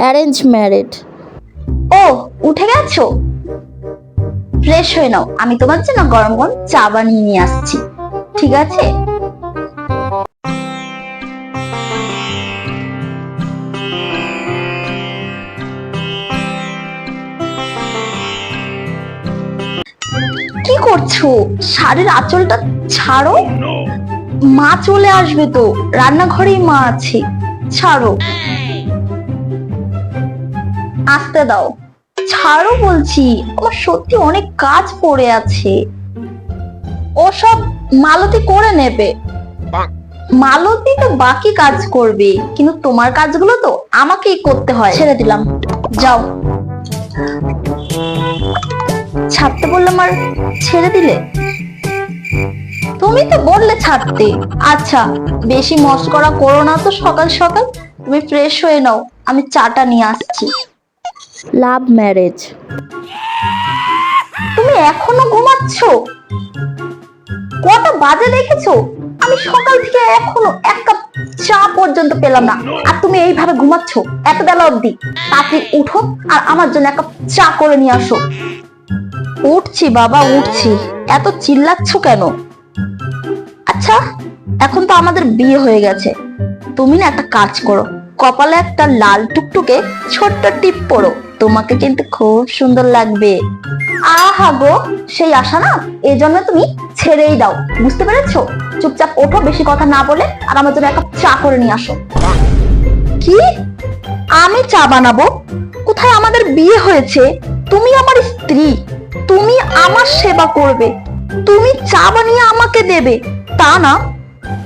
Arrange married. ও উঠে গেছো? Fresh হয়ে নাও। আমি তোমার জন্য গরম গরম চা বানিয়ে নিয়ে আসছি। ঠিক আছে? কি করছ? শাড়ির আঁচলটা ছাড়ো। মা চলে আসবে তো। রান্নাঘরেই মা আছে। ছাড়ো। আসতে দাও। ছাড়ো বলছি আমার সত্যি অনেক কাজ পড়ে আছে। ওসব মালতি করে নেবে। মালতি তো বাকি কাজ করবে কিন্তু তোমার কাজগুলো তো আমাকেই করতে হয়। ছেড়ে দিলাম। যাও। ছাড়তে বললাম আর ছেড়ে দিলে? তুমি তো বললে ছাড়তে। আচ্ছা বেশি মস্করা করো না তো সকাল সকাল। তুমি ফ্রেশ হয়ে নাও। আমি চাটা নিয়ে আসছি। Love marriage. তুমি এখনও ঘুমাচ্ছ? কত বাজে দেখেছ? আমি সকাল থেকে এখনও এক কাপ চা পর্যন্ত পেলাম না। আর তুমি এইভাবে ঘুমাচ্ছ এত বেলা অবধি? তাড়াতাড়ি উঠো আর আমার জন্য এক কাপ চা করে নিয়ে আসো। উঠছি বাবা, উঠছি। এত চিল্লাচ্ছ কেন? আচ্ছা এখন তো আমাদের বিয়ে হয়ে গেছে। তুমি না একটা কাজ করো। কপালে একটা লাল টুকটুকে ছোট্ট টিপ পরো। তোমাকে কিন্তু খুব সুন্দর লাগবে। আহা গো সেই আশা না? এই জন্য তুমি ছেড়েই দাও। বুঝতে পেরেছ? চুপচাপ ওঠো বেশি কথা না বলে আর আমার জন্য এক কাপ চা করে নিয়ে আসো। কি? আমি চা বানাবো? কোথায় আমাদের বিয়ে হয়েছে? তুমি আমার স্ত্রী। তুমি আমার সেবা করবে। তুমি চা বানিয়ে আমাকে দেবে। তা না?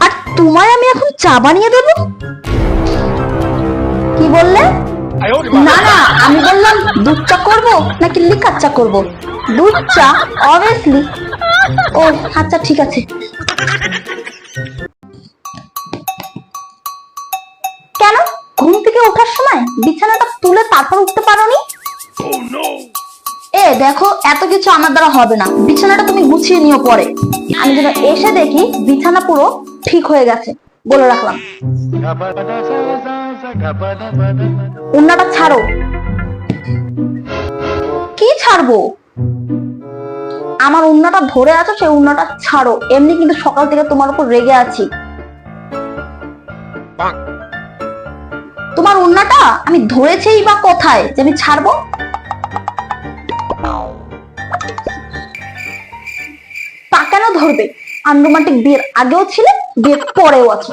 আর তোমায় আমি এখন চা বানিয়ে দেব? কি বললে? না না। আমি বললাম দুধ চা করব নাকি লিকার চা করব? দুধ চা অবভিয়াসলি ও আচ্ছা ঠিক আছে। কেন? ঘুম থেকে ওঠার সময় বিছানাটা তুলে তারপর উঠতে পারোনি? এ দেখো এত কিছু আমার দ্বারা হবে না। বিছানাটা তুমি গুছিয়ে নিও পরে। আমি যেন এসে দেখি বিছানা পুরো ঠিক হয়ে গেছে। বলে রাখলাম। উন্নাটা ছাড়ো। কি ছাড়বো? আমার উন্নাটা ধরে আছো, সেই উন্নাটা ছাড়ো। এমনি কিন্তু সকাল থেকে তোমার উপর রেগে আছি। তোমার উন্নাটা আমি ধরেছেই বা কোথায় যে আমি ছাড়বো? তা কেন ধরবে? আনরোমান্টিক বিয়ের আগেও ছিলে, বিয়ের পরেও আছো।